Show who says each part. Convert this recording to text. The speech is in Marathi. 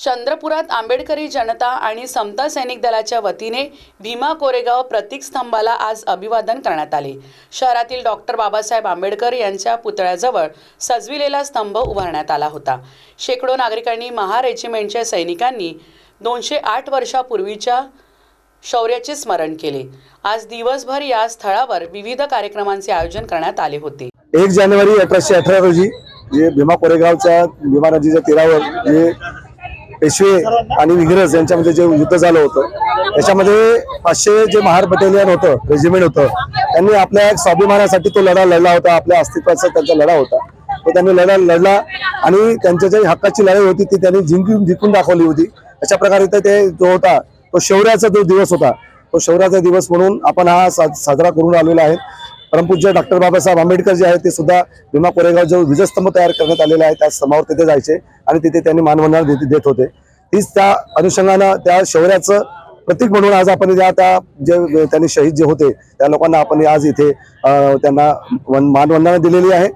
Speaker 1: चंद्रपुरात आंबेडकरी जनता आणि समता सैनिक दलाच्या वतीने भीमा कोरेगाव प्रतीक स्तंभाला आज अभिवादन करण्यात आले. शहरातील डॉक्टर बाबासाहेब आंबेडकर यांच्या पुतळ्याजवळ सजविलेला स्तंभ उभारण्यात आला होता. शेकडो नागरिकांनी महा रेजिमेंटच्या सैनिकांनी दोनशे आठ वर्षापूर्वीच्या शौर्याचे स्मरण केले. आज दिवसभर या स्थळावर विविध कार्यक्रमांचे आयोजन करण्यात आले होते.
Speaker 2: एक जानेवारी अठराशे अठरा रोजी जे भीमा कोरेगावच्या भीमा नदीच्या तीरावर जे पेशवे आणि विग्रज यांच्यामध्ये जे युद्ध झालं होतं त्याच्यामध्ये पाचशे जे महार बटालियन होतं रेजिमेंट होतं त्यांनी आपल्या एक स्वाभिमानासाठी तो लढा लढला होता आपल्या अस्तित्वाचा त्यांचा लढा होता. तो त्यांनी लढा लढला आणि त्यांच्या जी हक्काची लढाई होती ती त्यांनी जिंकून जिंकून दाखवली होती. अशा प्रकारे तर ते जो होता तो शौर्याचा जो दिवस होता तो शौर्याचा दिवस म्हणून आपण हा साजरा करून आलेला आहे. परमपूज्य डॉक्टर बाबासाहेब आंबेडकर जे आहेत ते सुद्धा भीमा कोरेगाव जो विजयस्तंभ तयार करण्यात आलेला आहे त्या स्तंभावर तिथे जायचे आणि तिथे त्यांनी मानवंदना देत देत होते. तीच त्या अनुषंगानं त्या शौर्याचं प्रतीक म्हणून आज आपण ज्या त्या जे त्यांनी शहीद जे होते त्या लोकांना आपण आज इथे त्यांना वन- मानवंदना दिलेली आहे.